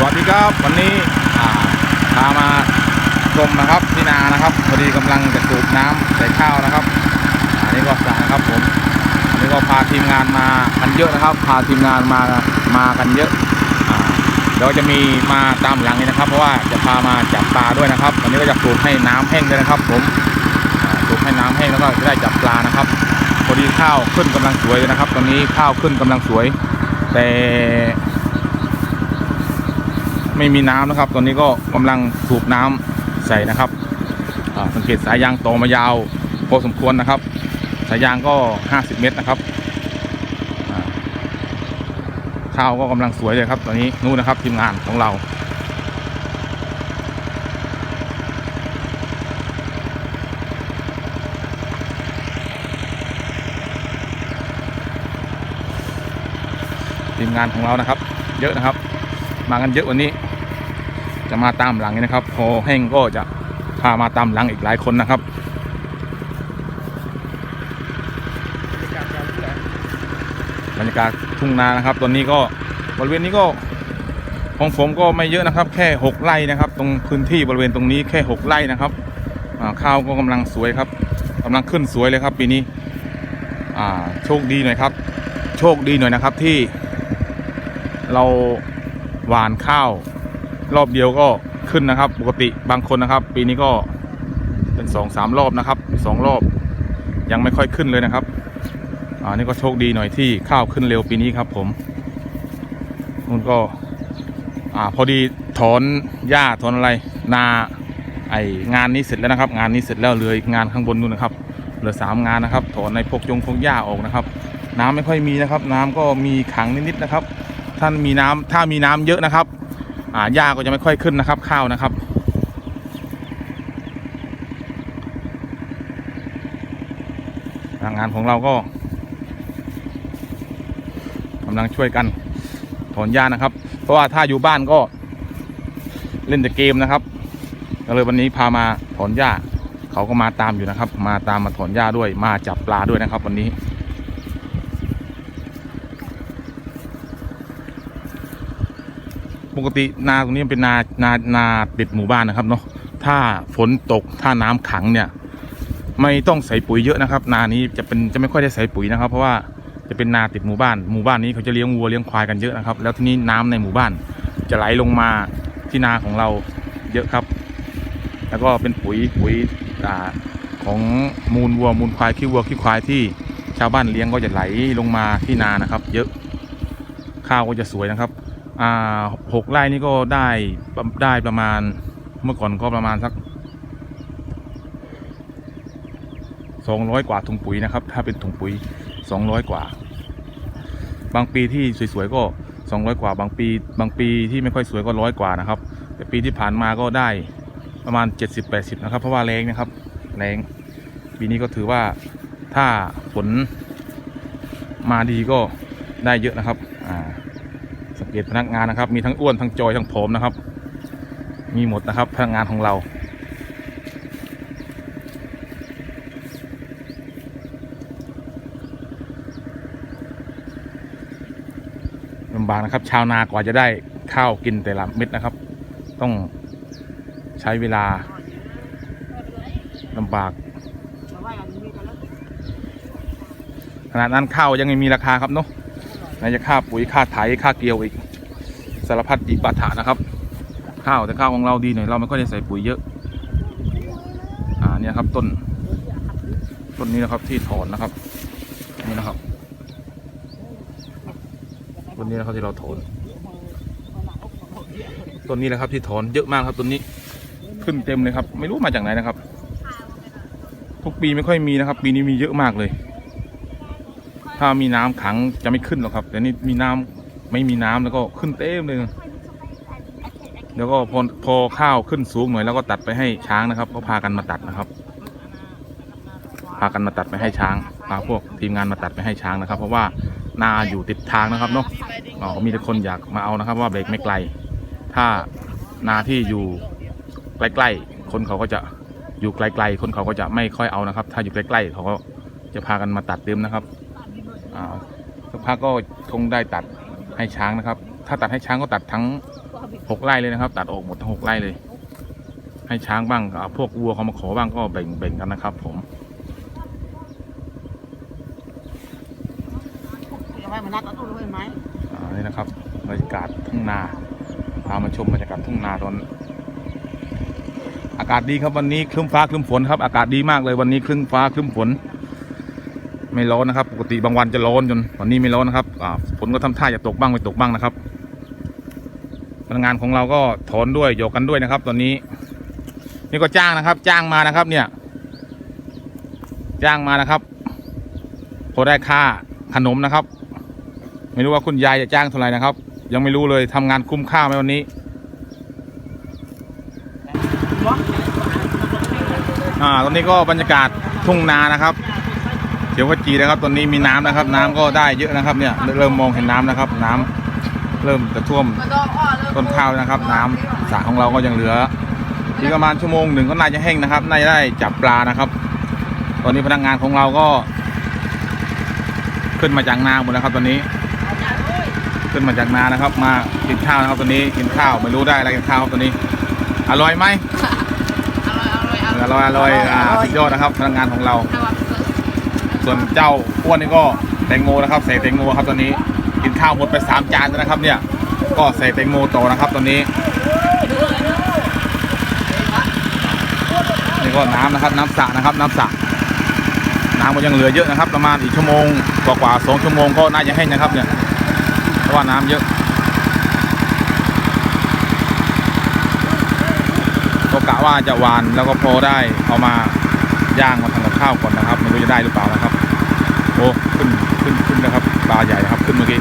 สวัสดีครับวันนี้พามาชมนะครับที่นานะครับพอดีกำลังจะสูบน้ำใส่ข้าวนะครับอันนี้ก็สั่งนะครับผมอันนี้ก็พาทีมงานมากันเยอะนะครับ พาทีมงานมามากันเยอะอ่าเดี๋ยวจะมีมาตามหลังนี้นะครับ เพราะว่าจะพามาจับปลาด้วยนะครับวันนี้ก็จะสูบให้น้ำแห้งด้วยนะครับ ผมอ่าสูบให้น้ำแห้งแล้วก็จะได้จับปลานะครับพอดีข้าวขึ้นกำลังสวยเลยนะครับ ตอนนี้ข้าวขึ้นกำลังสวย แต่ ไม่มีน้ำนะครับ ตอนนี้ก็กำลังสูบน้ำใส่นะครับสังเกตสายยางโตมายาวพอสมควรนะครับ สายยางก็ 50 เมตรนะครับข้าวก็กำลังสวยเลยครับ ตอนนี้นู่นนะครับทีมงานของเราทีมงานของเรานะครับ เยอะนะครับ มากันเยอะวันนี้ จะมาตามหลังนี้นะครับ พอแห้งก็จะพามาตามหลังอีกหลายคนนะครับบรรยากาศทุ่งนานะครับ ตอนนี้ก็บริเวณนี้ก็ของผมก็ไม่เยอะนะครับ แค่ 6 ไร่นะครับ ตรงพื้นที่บริเวณตรงนี้แค่ 6 ไร่นะครับข้าวก็กำลังสวยครับกำลังขึ้นสวยเลยครับ ปีนี้โชคดีหน่อยครับ โชคดีหน่อยนะครับที่เราหวานข้าว รอบเดียวก็ขึ้นนะครับ ปกติบางคนนะครับ ปีนี้ก็เป็นสองสามรอบนะครับสองรอบยังไม่ค่อยขึ้นเลยนะครับอ่านี่ก็โชคดีหน่อยที่ข้าวขึ้นเร็วปีนี้ครับ ผมนู่นก็อ่าพอดีถอนหญ้าถอนอะไร นาไองานนี้เสร็จแล้วนะครับ งานนี้เสร็จแล้วเหลืออีกงานข้างบนนู่นนะครับเหลือสามงานนะครับ ถอนในพวกยงพวกหญ้าออกนะครับ น้ำไม่ค่อยมีนะครับ น้ำก็มีขังนิดๆนะครับ ท่านมีน้ำถ้ามีน้ำเยอะนะครับ อ่าหญ้าก็จะไม่ค่อยขึ้นนะครับ ข้าวนะครับ งานของเราก็กำลังช่วยกันถอนหญ้านะครับ เพราะว่าถ้าอยู่บ้านก็เล่นแต่เกมนะครับก็เลยวันนี้พามาถอนหญ้าเขาก็มาตามอยู่นะครับ มาตามมาถอนหญ้าด้วย มาจับปลาด้วยนะครับ วันนี้ ปกตินาตรงนี้มันเป็นนานานาติดหมู่บ้านนะครับเนาะถ้าฝนตกถ้าน้ำขังเนี่ย ไม่ต้องใส่ปุ๋ยเยอะนะครับ นานี้จะเป็นจะไม่ค่อยได้ใส่ปุ๋ยนะครับ เพราะว่าจะเป็นนาติดหมู่บ้านหมู่บ้านนี้เขาจะเลี้ยงวัวเลี้ยงควายกันเยอะนะครับ แล้วทีนี้น้ำในหมู่บ้านจะไหลลงมาที่นาของเราเยอะครับ แล้วก็เป็นปุ๋ยปุ๋ยอ่าของมูลวัวมูลควายขี้วัวขี้ควายที่ชาวบ้านเลี้ยงก็จะไหลลงมาที่นานะครับ เยอะข้าวก็จะสวยนะครับ อ่าหกไร่นี่ก็ได้ได้ประมาณเมื่อก่อนก็ประมาณสักสองร้อยกว่าถุงปุ๋ยนะครับ ถ้าเป็นถุงปุ๋ยสองร้อยกว่า บางปีที่สวยๆก็สองร้อยกว่า บางปี บางปีที่ไม่ค่อยสวยก็ร้อยกว่านะครับ แต่ปีที่ผ่านมาก็ได้ประมาณ70-80นะครับ เพราะว่าแรงนะครับแรงปีนี้ก็ถือว่าถ้าฝนมาดีก็ได้เยอะนะครับ อ่า สังเกตพนักงานนะครับ มีทั้งอ้วนทั้งจอยทั้งผอมนะครับ มีหมดนะครับพนักงานของเรา ลำบากนะครับ ชาวนากว่าจะได้ข้าวกินแต่ละเม็ดนะครับ ต้องใช้เวลาลำบากขนาดนั้นข้าวยังไม่มีราคาครับเนาะ ไหนจะค่าปุ๋ยค่าไถค่าเกลียวอีกสารพัดอีกบาถานะครับ ข้าวแต่ข้าวของเราดีหน่อยเราไม่ค่อยได้ใส่ปุ๋ยเยอะอ่าเนี่ยครับต้นต้นนี้นะครับที่ถอนนะครับนี่นะครับต้นนี้นะครับที่เราถอนต้นนี้แหละครับที่ถอนเยอะมากครับต้นนี้ขึ้นเต็มเลยครับ ไม่รู้มาจากไหนนะครับ ทุกปีไม่ค่อยมีนะครับ ปีนี้มีเยอะมากเลย ถ้ามีน้ำขังจะไม่ขึ้นหรอกครับ แต่นี่มีน้ำไม่มีน้ำแล้วก็ขึ้นเต็มเลยแล้วก็พอพอข้าวขึ้นสูงหน่อยแล้วก็ตัดไปให้ช้างนะครับก็พากันมาตัดนะครับ พากันมาตัดไปให้ช้างพาพวกทีมงานมาตัดไปให้ช้างนะครับ เพราะว่านาอยู่ติดทางนะครับเนาะอ๋อมีแต่คนอยากมาเอานะครับ ว่าเบรกไม่ไกล ถ้านาที่อยู่ใกล้ๆคนเขาก็จะอยู่ไกลๆ คนเขาก็จะไม่ค่อยเอานะครับ ถ้าอยู่ใกล้ๆเขาก็จะพากันมาตัดเต็มนะครับ อ่าสักพักก็คงได้ตัดให้ช้างนะครับ ถ้าตัดให้ช้างก็ตัดทั้งหกไร่เลยนะครับ ตัดออกหมดทั้งหกไร่เลย ให้ช้างบ้างเอาพวกวัวเขามาขอบ้างก็แบ่งแบ่งกันนะครับ ผมยังไม่มานัดเอาตู้เลยไหมอ่านี่นะครับบรรยากาศทุ่งนาพามาชมบรรยากาศทุ่งนาตอน อากาศดีครับวันนี้ครึ้มฟ้าครึ้มฝนครับ อากาศดีมากเลยวันนี้ครึ้มฟ้าครึ้มฝน ไม่ร้อนนะครับ ปกติบางวันจะร้อนจนวันนี้ไม่ร้อนนะครับฝนก็ทำท่าจะตกบ้างไม่ตกบ้างนะครับพนักงานของเราก็ถอนด้วยโยกกันด้วยนะครับ ตอนนี้ นี่ก็จ้างนะครับ จ้างมานะครับ เนี่ย จ้างมานะครับพอได้ค่าขนมนะครับ ไม่รู้ว่าคุณยายจะจ้างเท่าไหร่นะครับ ยังไม่รู้เลยทำงานคุ้มค่าไหมวันนี้อ่าตอนนี้ก็บรรยากาศทุ่งนานะครับ ขียวขจีนะครับตอนนี้มีน้ำนะครับ น้ำก็ได้เยอะนะครับเนี่ยเริ่มมองเห็นน้ำนะครับ น้ำเริ่มจะท่วมต้นข้าวนะครับ น้ำสระของเราก็ยังเหลืออีกประมาณชั่วโมงหนึ่งก็น่าจะแห้งนะครับน่าจะได้จับปลานะครับ ตอนนี้พนักงานของเราก็ ขึ้นมาจากนาหมดแล้วครับ ตอนนี้ ขึ้นมาจากนานะครับ มากินข้าวนะครับตอนนี้กินข้าวไม่รู้ได้อะไรกินข้าวครับตอนนี้ อร่อยไหมอร่อยอร่อยอร่อยอร่อยอร่อยอ่าสุดยอดนะครับพนักงานของเรา ส่วนเจ้าอ้วนนี่ก็แตงโมนะครับใส่แตงโมครับตอนนี้กินข้าวหมดไปสามจานแล้วนะครับเนี่ยก็ใส่แตงโมต่อนะครับตอนนี้นี่ก็น้ำนะครับน้ำสระนะครับน้ำสระน้ำก็ยังเหลือเยอะนะครับ ประมาณอีกชั่วโมงกว่าๆสองชั่วโมงก็น่าจะแห้งนะครับเนี่ยเพราะว่าน้ำเยอะก็กะว่าจะหวานแล้วก็พอได้เอามา ย่างมาทำกับข้าวก่อนนะครับไม่รู้จะได้หรือเปล่านะครับ โอ้ขึ้นขึ้นขึ้นนะครับปลาใหญ่นะครับขึ้นเมื่อกี้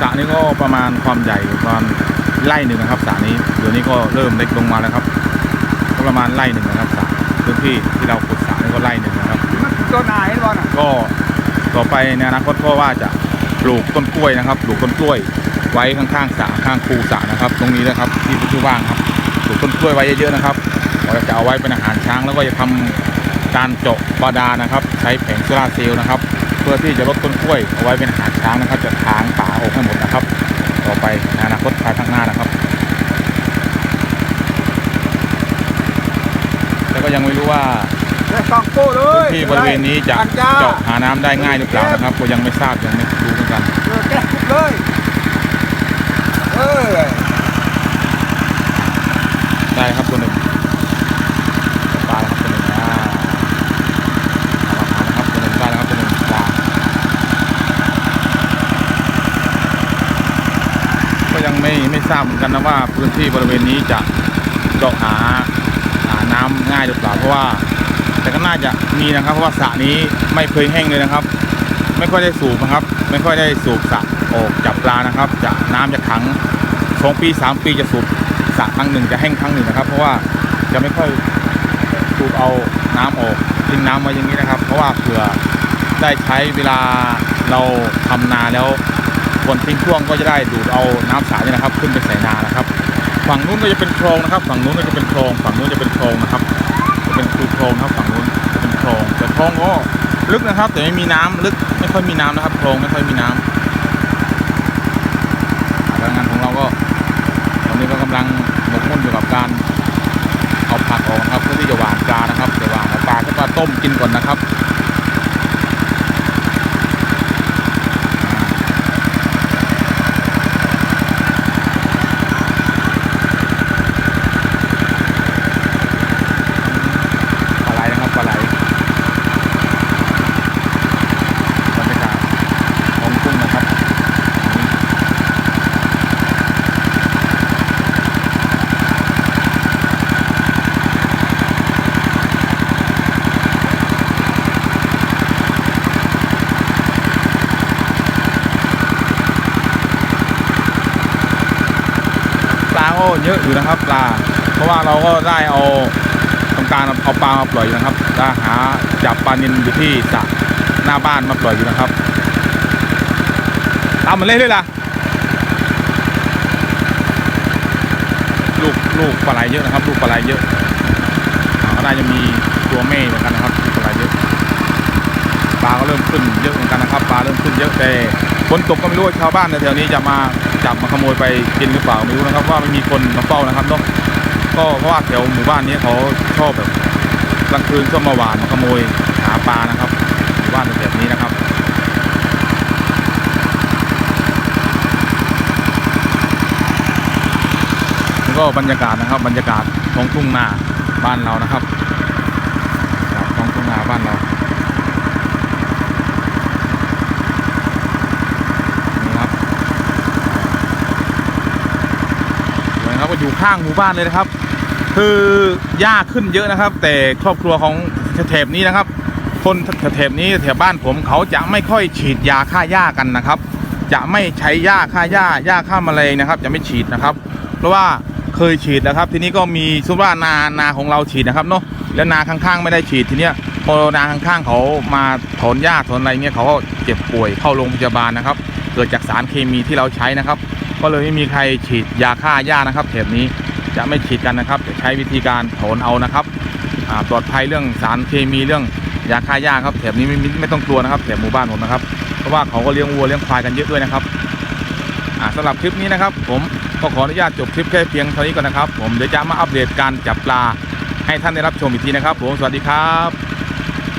สระนี้ก็ประมาณความใหญ่ประมาณไร่หนึ่งนะครับสระนี้เดี๋ยวนี้ก็เริ่มเล็กลงมาแล้วครับก็ประมาณไร่หนึ่งนะครับสระพื้นที่ที่เราขุดสระนี่ก็ไร่หนึ่งนะครับตัวไหนบอลอะก็ ต่อไปในอนาคตก็ว่าจะปลูกต้นกล้วยนะครับปลูกต้นกล้วยไว้ข้างๆสระข้างคูสระนะครับ ตรงนี้นะครับที่พื้นที่ว่างครับปลูกต้นกล้วยไว้เยอะๆนะครับเราจะเอาไว้เป็นอาหารช้างแล้วก็จะทำการเจาะบาดานะครับ ใช้แผงโซลาเซลล์นะครับ เพื่อที่จะลดต้นกล้วยเอาไว้เป็นอาหารช้างนะครับ จะทางป่าออกให้หมดนะครับ ต่อไปในอนาคตภายข้างหน้านะครับแต่ก็ยังไม่รู้ว่า ได้สองโป้เลพื้ยนที่บริเวณนี้จะอันจ้าเจาะหาน้ำได้ง่ายหรือเปล่านะครับก็ยังไม่ทราบยังไม่รู้เหมือนกันเออแก้ทุกเลยเออได้ครับตัวหนึ่งปลาแล้วครับตัวหนึ่งอ่าเอามานะครับตัวหนึ่งได้แล้วครับตัวหนึ่งปลาก็ยังไม่ไม่ทราบเหมือนกันนะว่าพื้นที่บริเวณนี้จะเจาะหาหาน้ำง่ายหรือเปล่าเพราะว่า แต่ก็น่าจะมีนะครับ เพราะว่าสระนี้ไม่เคยแห้งเลยนะครับ ไม่ค่อยได้สูบนะครับ ไม่ค่อยได้สูบสระออกจับปลานะครับจะน้ำจะขังสองปีสามปีจะสูบสระครั้งหนึ่งจะแห้งครั้งหนึ่งนะครับ เพราะว่าจะไม่ค่อยสูบเอาน้ำออกทิ้งน้ำไว้อย่างนี้นะครับ เพราะว่าเผื่อได้ใช้เวลาเราทำนาแล้วคนทิ้งช่วงก็จะได้ดูดเอาน้ำสระนี่นะครับ ขึ้นไปใส่นานะครับ ฝั่งนู้นก็จะเป็นคลองนะครับ ฝั่งนู้นก็จะเป็นคลองฝั่งนู้นจะเป็นคลองนะครับ เป็นคูคลงครับฝั่งนู้นเป็นโคลงแต่คลองก็ลึกนะครับ แต่ไม่มีน้ำลึกไม่ค่อยมีน้ำนะครับโคลงไม่ค่อยมีน้ำอ่าแล้วงานของเราก็ตอนนี้ก็กำลังหมกมุ่นอยู่กับการเอาผักออกครับเพื่อที่จะหวานปลานะครับจะหวานเอาปลาก็มาต้มกินก่อนนะครับปลาไหลนะครับปลาไหลบรรยากาศท้องทุ่งนะครับ ปลาก็ เยอะอยู่นะครับปลา เพราะว่าเราก็ได้เอาทำการเอาปลามาปล่อยอยู่นะครับจะหาจับปลานินอยู่ที่สระหน้าบ้านมาปล่อยอยู่นะครับตามมาเล่นด้วยล่ะลูกลูกปลาไหลเยอะนะครับ ลูกปลาไหลเยอะอ่าก็น่าจะมีตัวแม่เหมือนกันนะครับปลาไหลเยอะปลาก็เริ่มขึ้นเยอะเหมือนกันนะครับปลาเริ่มขึ้นเยอะแต่ ฝนตกก็ไม่รู้ว่าชาวบ้านในแถวนี้จะมาจับมาขโมยไปกินหรือเปล่าไม่รู้นะครับว่าไม่มีคนมาเฝ้านะครับเนาะก็เพราะว่าแถวหมู่บ้านนี้เขาชอบแบบกลางคืนชอบมาหวานมาขโมยหาปลานะครับหมู่บ้านในแถบนี้นะครับแล้วก็บรรยากาศนะครับบรรยากาศท้องทุ่งนาบ้านเรานะครับท้องทุ่งนาบ้านเรานี่ครับสวยนะครับก็ อยู่ข้างหมู่บ้านเลยนะครับ คือหญ้าขึ้นเยอะนะครับ แต่ครอบครัวของแถบนี้นะครับ คนแถบนี้แถบบ้านผมเขาจะไม่ค่อยฉีดยาฆ่าหญ้ากันนะครับ จะไม่ใช้หญ้าฆ่าหญ้าหญ้าฆ่าแมลงนะครับ จะไม่ฉีดนะครับ เพราะว่าเคยฉีดนะครับ ทีนี้ก็มีสมมติว่านานาของเราฉีดนะครับเนาะแล้วนาข้างๆ ไม่ได้ฉีดทีเนี้ยพอนาข้างๆเขามาถอนหญ้าถอนอะไรเงี้ยเขาก็เจ็บป่วยเข้าโรงพยาบาลนะครับ เกิดจากสารเคมีที่เราใช้นะครับ ก็เลยไม่มีใครฉีดยาฆ่าหญ้านะครับแถบนี้จะไม่ฉีดกันนะครับจะใช้วิธีการถอนเอานะครับปลอดภัยเรื่องสารเคมีเรื่องยาฆ่าหญ้าครับแถบนี้ไม่ไม่ไม่ต้องกลัวนะครับแถบหมู่บ้านผมนะครับ เพราะว่าเขาก็เลี้ยงวัวเลี้ยงควายกันเยอะด้วยนะครับอ่าสำหรับคลิปนี้นะครับ ผมก็ขออนุญาตจบคลิปแค่เพียงเท่านี้ก่อนนะครับ ผมเดี๋ยวจะมาอัปเดตการจับปลาให้ท่านได้รับชมอีกทีนะครับ ผมสวัสดีครับ